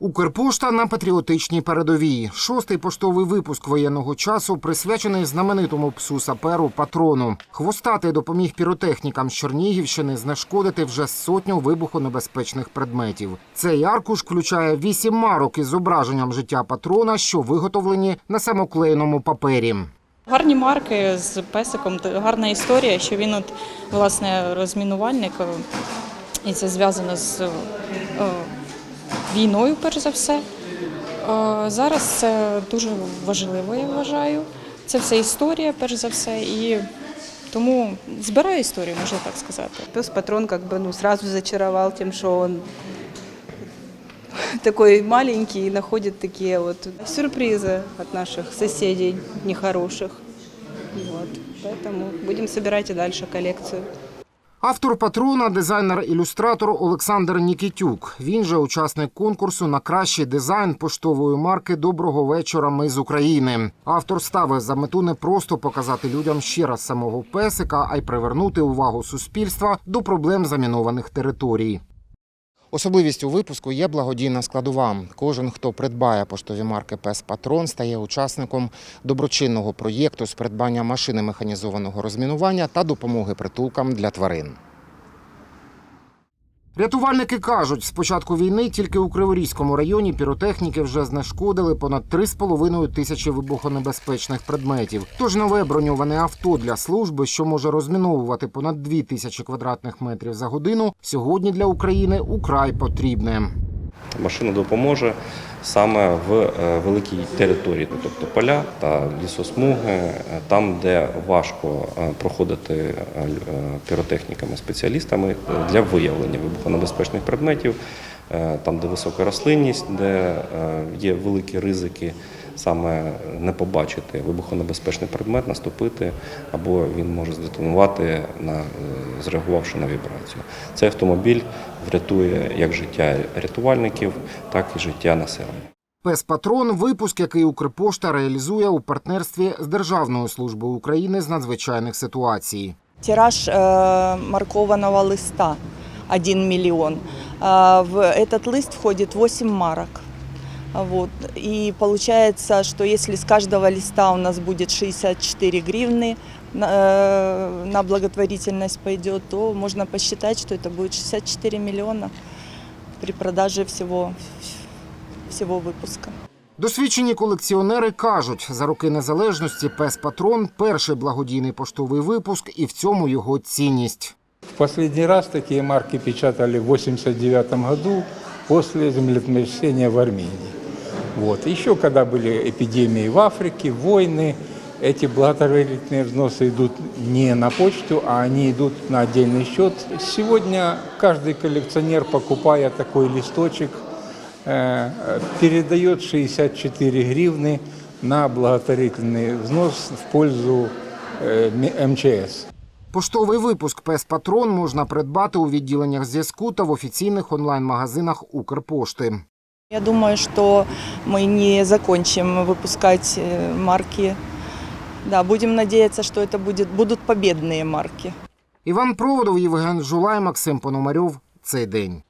Укрпошта на патріотичній передовій. Шостий поштовий випуск воєнного часу присвячений знаменитому псу саперу патрону. Хвостатий допоміг піротехнікам з Чернігівщини знешкодити вже сотню вибухонебезпечних предметів. Цей аркуш включає вісім марок із зображенням життя патрона, що виготовлені на самоклеєному папері. Гарні марки з песиком, гарна історія, що він от власне розмінувальник, е, і це зв'язано з е, війною, перш за все. Е, Зараз це дуже важливо, я вважаю. Це все історія, перш за все, і тому збираю історію, можна так сказати. Пес патрон как бы ну, сразу зачаровал тем, что он такой маленький и находит такие вот сюрпризы от наших соседей нехороших. Вот. Поэтому будем собирать и дальше коллекцию. Автор патрона, дизайнер-ілюстратор Олександр Нікітюк. Він же учасник конкурсу на кращий дизайн поштової марки Доброго вечора. Ми з України. Автор ставив за мету не просто показати людям ще раз самого песика, а й привернути увагу суспільства до проблем замінованих територій. Особливістю випуску є благодійна складова. Кожен, хто придбає поштові марки Пес Патрон, стає учасником доброчинного проєкту з придбання машини механізованого розмінування та допомоги притулкам для тварин. Рятувальники кажуть, з початку війни тільки у Криворізькому районі піротехніки вже знешкодили понад 3,5 тисячі вибухонебезпечних предметів. Тож нове броньоване авто для служби, що може розміновувати понад 2 тисячі квадратних метрів за годину, сьогодні для України украй потрібне. Машина допоможе саме в е, великій території, ну, тобто поля та лісосмуги, е, там, де важко е, проходити піротехніками, спеціалістами е, для виявлення вибухонебезпечних предметів, там, де висока рослинність, де є великі ризики саме не побачити вибухонебезпечний предмет, наступити, або він може здетонувати, на, е, зреагувавши на вібрацію. Цей автомобіль врятує як життя рятувальників, так і життя населення. Пес Патрон випуск, який Укрпошта реалізує у партнерстві з Державною службою України з надзвичайних ситуацій. Тираж э, маркованного листа 1 миллион. А В этот лист входит 8 марок. Вот. И получается, что если с каждого листа у нас будет 64 гривны на, э, на благотворительность пойдет, то можно посчитать, что это будет 64 миллиона при продаже всего, всего выпуска. Досвідчені колекціонери кажуть, за роки незалежності пес Патрон перший благодійний поштовий випуск, і в цьому його цінність. В последний раз такие марки печатали в 1989 году после землетрясения в Армении. Вот. Еще когда были эпидемии в Африке, войны, эти благотворительные взносы идут не на почту, а они идут на отдельный счет. Сегодня каждый коллекционер, покупая такой листочек, э, передает 64 гривны на благотворительный взнос в пользу э, М- МЧС. Поштовий випуск Пес Патрон можна придбати у відділеннях зв'язку та в офіційних онлайн-магазинах Укрпошти. Я думаю, что мы не закончим выпускать э, марки. Да, будем надеяться, что это будет, будут победные марки. Іван Проводов, Євген Жулай, Максим Пономарьов. Цей день.